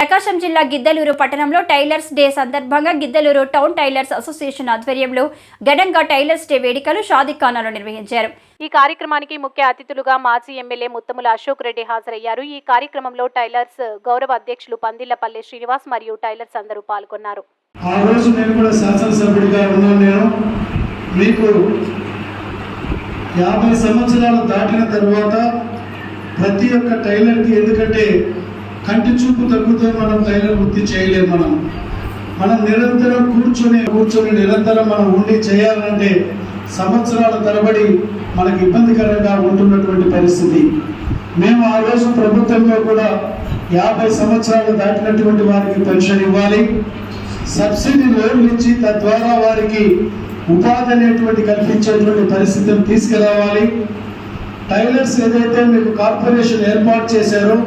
ప్రకాశం జిల్లా గిద్దలూరు పట్టణంలో tailors day సందర్భంగా గిద్దలూరు టౌన్ టైలర్స్ అసోసియేషన్ ఆధ్వర్యంలో ఘనంగా టైలర్స్ డే వేడుకలు షాదిఖానాలో నిర్వహించారు. ఈ కార్యక్రమానికి ముఖ్య అతిథులుగా మాజీ ఎమ్మెల్యే ముత్తముల అశోక్ రెడ్డి హాజరయ్యారు. ఈ కార్యక్రమంలో టైలర్స్ గౌరవ అధ్యక్షులు పందిళ్ళపల్లి శ్రీనివాస్ మరియు టైలర్స్ అందరూ పాల్గొన్నారు. ఆ రోజు నేను కూడా శాసనసభ్యుడిగా ఉన్నాను. నేను మీకు యాభై సంవత్సరాలు దాటిన తర్వాత ప్రతి ఒక్క టైలర్కి ఎందుకంటే కంటి చూపు తగ్గుతో మనం టైలర్ వృత్తి చేయలేము మనం. మనం నిరంతరం కూర్చొని కూర్చొని నిరంతరం మనం ఉండి చేయాలంటే సంవత్సరాల తరబడి మనకు ఇబ్బందికరంగా ఉంటున్నటువంటి పరిస్థితి. మేము ఆ రోజు ప్రభుత్వంలో కూడా యాభై సంవత్సరాలు దాటినటువంటి వారికి పెన్షన్ ఇవ్వాలి. సబ్సిడీ లోన్లు ఇచ్చి తద్వారా వారికి ఉపాధి అనేటువంటి కల్పించేటువంటి పరిస్థితిని తీసుకురావాలి టైలర్స్ ఏదైతే మీకు కార్పొరేషన్ ఏర్పాటు చేశారో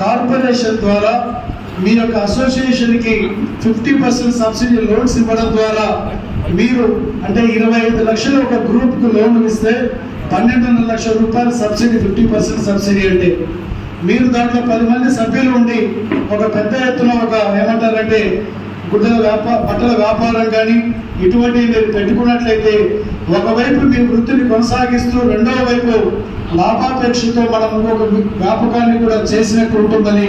కార్పొరేషన్ ద్వారా మీ యొక్క అసోసియేషన్కి ఫిఫ్టీ పర్సెంట్ సబ్సిడీ లోన్స్ ఇవ్వడం ద్వారా మీరు అంటే ఇరవై ఐదు లక్షలు ఒక గ్రూప్కు లోన్ ఇస్తే పన్నెండున్నర లక్షల రూపాయలు సబ్సిడీ ఫిఫ్టీ పర్సెంట్ సబ్సిడీ అండి. మీరు దాంట్లో పది మంది సభ్యులు ఉండి ఒక పెద్ద ఎత్తున ఒక ఏమంటారంటే గుడ్డల వ్యాపార బట్టల వ్యాపారం కానీ ఇటువంటివి మీరు పెట్టుకున్నట్లయితే ఒకవైపు మీ వృత్తిని కొనసాగిస్తూ రెండవ వైపు లాభాపేక్షతో మనం ఒక వ్యాపకాన్ని కూడా చేసినట్టు ఉంటుందని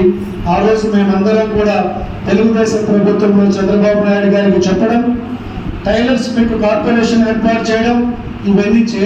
ఆ రోజు మేమందరం కూడా తెలుగుదేశం ప్రభుత్వంలో చంద్రబాబు నాయుడు గారికి చెప్పడం టైలర్స్ మీకు కార్పొరేషన్ ఏర్పాటు చేయడం ఇవన్నీ చేయడం